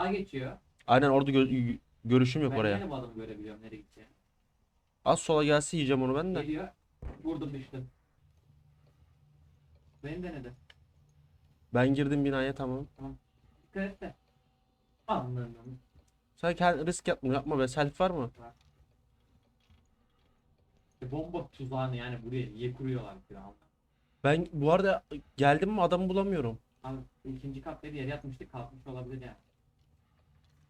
Ha geçiyor. Aynen orada gö- görüşüm yok ben oraya. yine bu adamı görebiliyorum nereye gideceğini. Az sola gelse yiyeceğim onu ben de. Geliyor. Vurdum düştüm. Beni denedi. Ben girdim binaya tamam. Dikkat et de. Anladım. Sen kend- risk yapma yapma be. Self var mı? E, bomba tuzağını yani buraya niye kuruyorlar ki? Ben bu arada geldim mi adamı bulamıyorum. Abi ikinci katta bir yere yatmıştık kalkmış olabilir yani.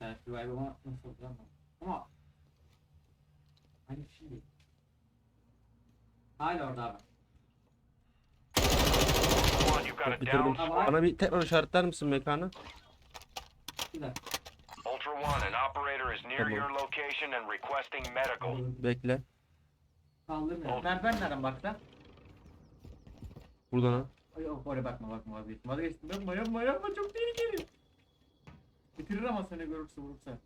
Self revive ama nasıl oldu ama. Aynı şey değil. Hala orada abi. Bitirdim. Bana bir tekrar işaretler misin mekanı? Güzel. Ultra One, an operator is near Tamam. your location and requesting medical. Bekle. Kaldırmıyor. Nereden nereden baktın? Buradan ha. Ay yok oraya bakma bakma vazgeçtim. Vazgeçtim yapma yapma yapma çok tehlikeli. Bitirir ama seni görürse vurursa.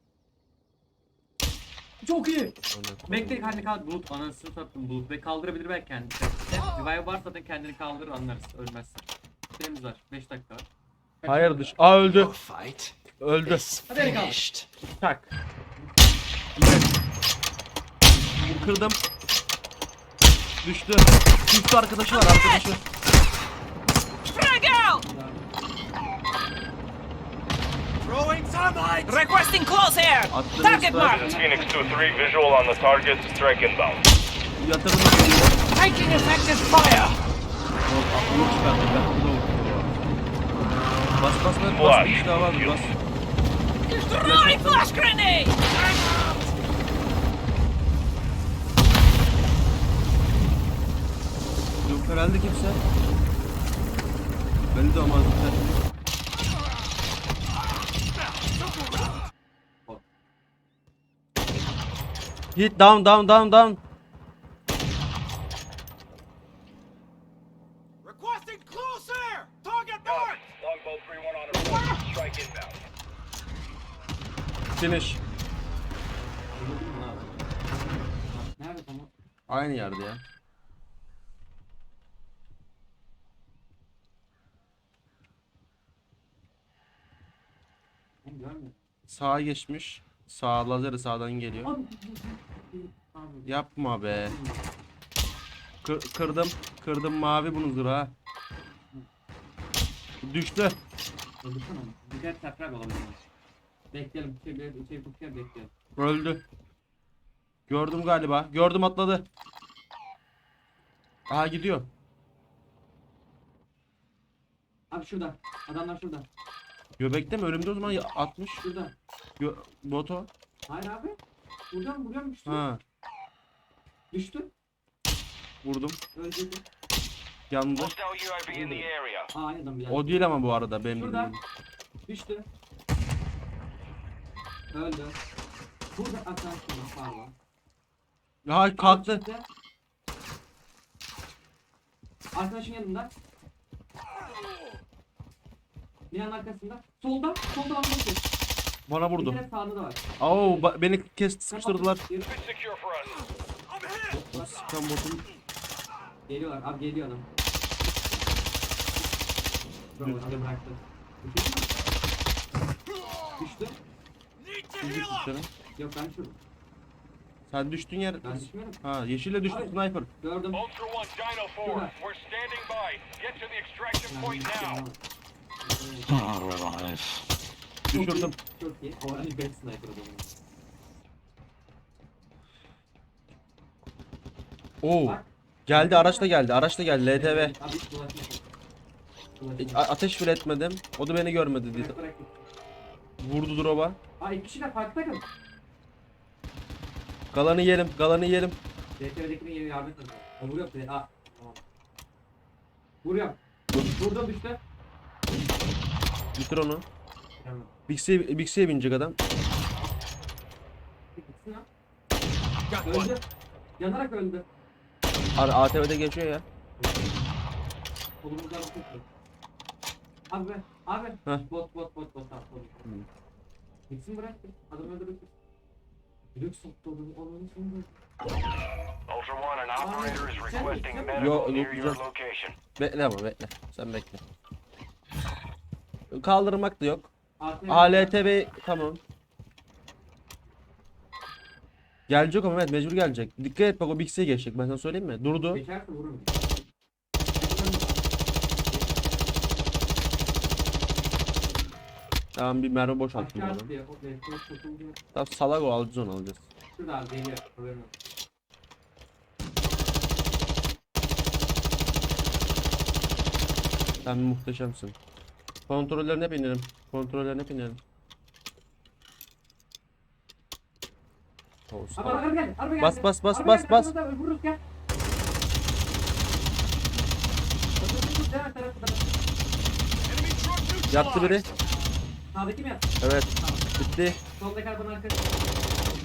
Çok iyi. Bekle kendi kaldır. Bulut anasını sattım bulut ve kaldırabilir belki kendini. Revive varsa zaten kendini kaldırır anlarız ölmezsin. Süremiz var 5 dakika var. Hayır dış. Aa öldü. Öldü. Hadi bakalım. finished. Tak. Kırdım. Düştü. Düştü arkadaşı var arkadaşı. Throwing sunlight. Requesting close air! Attı Target marked! Phoenix 2-3, visual on the target, strike inbound. Yatırım da geliyor. Taking effective fire! Yok, yok çıkardım ben vurdum. Bas bas bas bas Flash. bir daha var bas. Throwing flash grenade! Yok herhalde kimse. Belli de olmaz dikkat. Hit down down down down. Requesting closer. Target Copy. Longbow 3-1 on approach, strike inbound. Finish. Nerede tamam? Aynı yerde ya. Sağa geçmiş. Sağ lazeri sağdan geliyor. Abi. Yapma be. Kır- kırdım. Kırdım mavi bunu zırha. ha. Düştü. Öldürsene onu. Güzel tekrar olabilir. Bekleyelim. İçeri, içeri bekleyelim. Öldü. Gördüm galiba. Gördüm atladı. Aha gidiyor. Abi şurada. Adamlar şurada. Göbekte mi? Ölümde o zaman ya- atmış. Şurada. Gö Boto. Hayır abi. Buradan buradan düştü. Ha. Düştü. Vurdum. Öldürdü. Yandı. Hostile UAV in the area. Aa aynı adam bir O değil ama bu arada benim Şurada. dediğim. Düştü. Öldü. Burada arkadaşlar pardon. Ha kalktı. Çıktı. Arkadaşın yanında. Binanın arkasında. Solda. Solda bakıyor. Bana Bir vurdu. tane sağında da var. Oo ba- beni kes sıkıştırdılar. Sıkan botum. Geliyorlar. Abi geliyor adam. Bravo, adam bıraktı. Düştü? Düştü. Dışarı. Yok ben şurada. Sen düştün yer. Ben düşmüyorum. Ha yeşille düştü Abi. sniper. Gördüm. Ultra One, Dino 4, we're standing by. Get to the extraction point now. Oh, revive. Düşürdüm. Çok iyi. O best sniper adamı. Oo. Bak. Geldi araçla geldi. Araçla geldi. LTV. Abi hiç. E, a- Ateş bile etmedim. O da beni görmedi diye. Bırak bırak. Vurdu drop'a. Aa iki kişiler farklı takım. Galanı yiyelim. Galanı yiyelim. DTV'dekinin yeri yardım edin. Vuruyor seni. Aa. Tamam. Vuruyor. Vurdum düştü. Bitir onu. Bix'e Bix'e binecek adam. Gitsin. Öldü. Yanarak öldü. Ar ATV'de geçiyor ya. Kolumuzdan. Abi be. Abi. Heh. Bot bot bot bot. Tamam. Gitsin bıraktı. Adam öldürdü. Lüks soktu onu. Onun için Ultra One, an operator is requesting Yo, medical near your location. Bekle ama bekle. Sen bekle. Kaldırmak da yok. ALTB tamam. Gelecek ama evet mecbur gelecek. Dikkat et bak o Bix'e geçecek ben sana söyleyeyim mi? Durdu. Geçerse vururum. Tamam bir mermi. O destek tutuldu. Tamam salak o alacağız onu alacağız. Şurada abi geliyor. Haberin olsun. Sen muhteşemsin. Kontrollerine binelim. Kontrollerine binelim. Olsun. Abi araba geldi. Araba geldi. Bas, bas, bas, Araba bas, geldi, bas. arkamızda, Vururuz gel. Vururuz, Yattı biri. Sağdaki mi yattı? Evet. Tamam. Bitti. Soldaki arabanın arkası.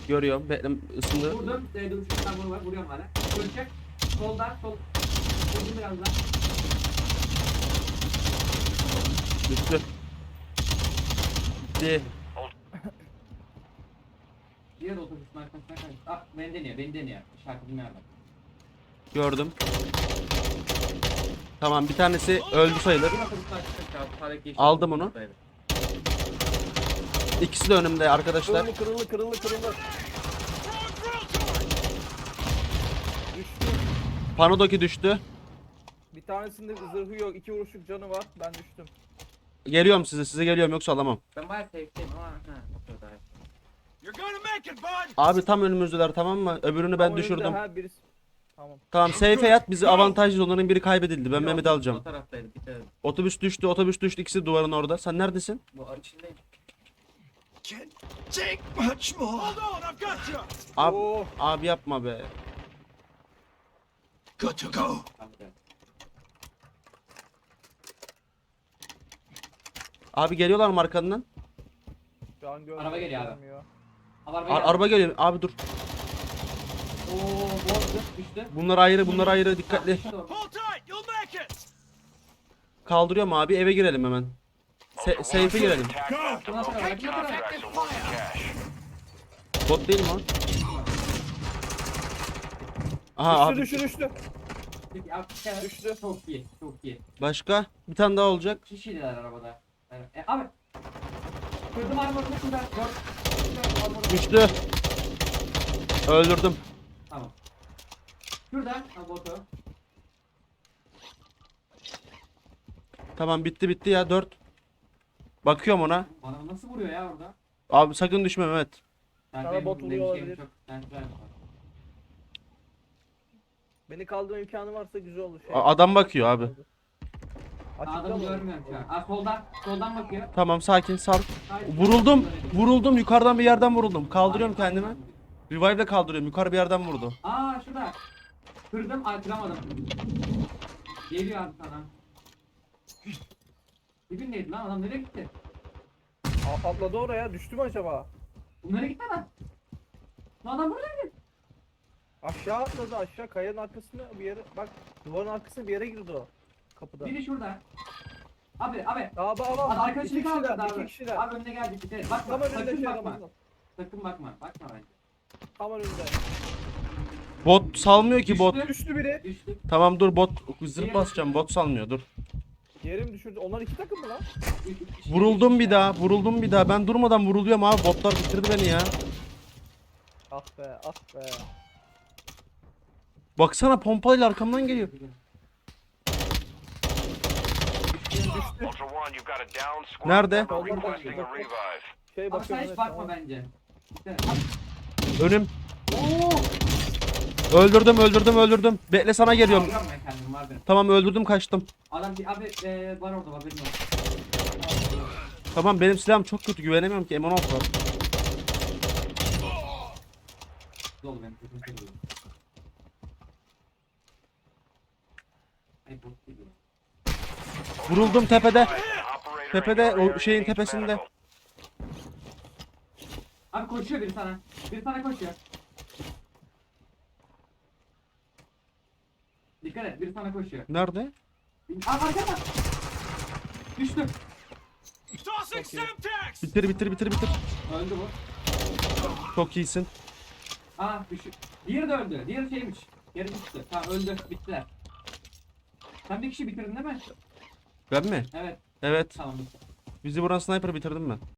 Görüyorum. Bekle ısındı. Vurdum. E, şuradan bunu var. Vuruyorum hala. Dönecek. Soldan. Sol. Vurdum biraz daha. Düştü. Bitti. Diğer otobüsün arkasına kaçtı. Ah beni deniyor. Beni deniyor. Şarkı dinliyorum. Gördüm. Tamam bir tanesi öldü sayılır. Aldım onu. İkisi de önümde arkadaşlar. Kırıldı kırıldı kırıldı kırıldı. Düştü. Panodoki düştü. Bir tanesinde zırhı yok. iki vuruşluk canı var. Ben düştüm. Geliyorum size. Size geliyorum yoksa alamam. Ben bayağı safe'deyim ama ha o kadar. Abi tam önümüzdeler tamam mı? Öbürünü ben Ama düşürdüm. Ha, birisi... Tamam. Tamam safe'e yat. Bizi avantajlı onların biri kaybedildi. Ben Yok, Mehmet'i alacağım. O taraftaydı. Dikkat edin. Otobüs düştü. Otobüs düştü. İkisi duvarın orada. Sen neredesin? Bu ar içindeyim. Can't take much more. Hold on, I've got you! Abi, Oo. abi yapma be. Good to go. Tamam. evet. Abi geliyorlar mı arkandan? Şu an görmüyor. Araba geliyor abi. görmüyor. Abi araba A- geldi. araba geliyor. Abi dur. Oo bozdu. Düştü. Bunlar ayrı. Bunlar ayrı. Dikkatli. Hold tight, you'll make it! Kaldırıyorum abi. Eve girelim hemen. Se safe'e girelim. Attack contracts and cash. Bot değil mi o? Aha abi. Düştü düştü düştü. Peki, abi, evet. Düştü. Çok iyi. Çok iyi. Başka? Bir tane daha olacak. Şişiydiler arabada. E, abi. Kırdım armorunu. Gör. Şurada armorunu. Düştü. Öldürdüm. Tamam. Şurada. Ha botu. Tamam bitti bitti ya 4. Bakıyorum ona. Bana nasıl vuruyor ya orada? Abi sakın düşme Mehmet. Ben Sana benim bot vuruyor olabilir. Çok, ben, ben, Beni kaldırma imkanı varsa güzel olur. Şey. A- adam bakıyor abi. Açıkta Adamı mı? görmüyorum şu an. Aa soldan. Soldan bakıyor. Tamam sakin sal. Vuruldum. Vuruldum. Yukarıdan bir yerden vuruldum. Kaldırıyorum kendimi. Revive'le kaldırıyorum. Yukarı bir yerden vurdu. Aa şurada. Kırdım, ay kıramadım. Geliyor abi sana. Dibindeydi lan adam nereye gitti? A- Atladı oraya. Düştü mü acaba? Bu nereye gitti lan? Lan adam buradaydı. Aşağı atladı aşağı. Kayanın arkasına bir yere. Bak duvarın arkasına bir yere girdi o. Kapıda. Biri şurada. Abi abi. Abi abi. Abi arkadaşını kişiler. abi. kişiler. Abi önüne geldi bir de. Bakma Tam önünde sakın şey bakma. Ramazan. Sakın bakma. Bakma bence. Tam önünde. Bot salmıyor ki bot. Düştü. Düştü biri. Düştü. Tamam dur bot. Zırh basacağım. Bot salmıyor dur. Yerim düşürdü. Onlar iki takım mı lan? Vuruldum bir daha. Vuruldum bir daha. Ben durmadan vuruluyorum abi. Botlar bitirdi beni ya. Ah be ah be. Baksana pompayla arkamdan geliyor. Ultra One, you've got a down squad Nerede? member requesting a revive. Şey bakıyorum. hiç bakma bence. İşte, Önüm. Oo! Öldürdüm öldürdüm öldürdüm. Bekle sana geliyorum. Vuramam ben kendim var benim. Tamam öldürdüm kaçtım. Adam bir abi e, var orada haberin olsun. Tamam benim silahım çok kötü güvenemiyorum ki M16 var. Dolu benim kötü seviyorum. Ay bot geliyor. Vuruldum tepede. Tepede, o şeyin tepesinde. Abi koşuyor biri sana. Biri sana koşuyor. Dikkat et biri sana koşuyor. Nerede? Aa arkada. Düştü. Bitir bitir bitir bitir. Öldü bu. Çok iyisin. Aa düştü. Diğeri de öldü. Diğeri şeymiş. Geri düştü. Tamam öldü. Bittiler. Sen bir kişi bitirdin değil mi? Ben mi? Evet. Evet. Tamam. Bizi vuran sniper bitirdim ben.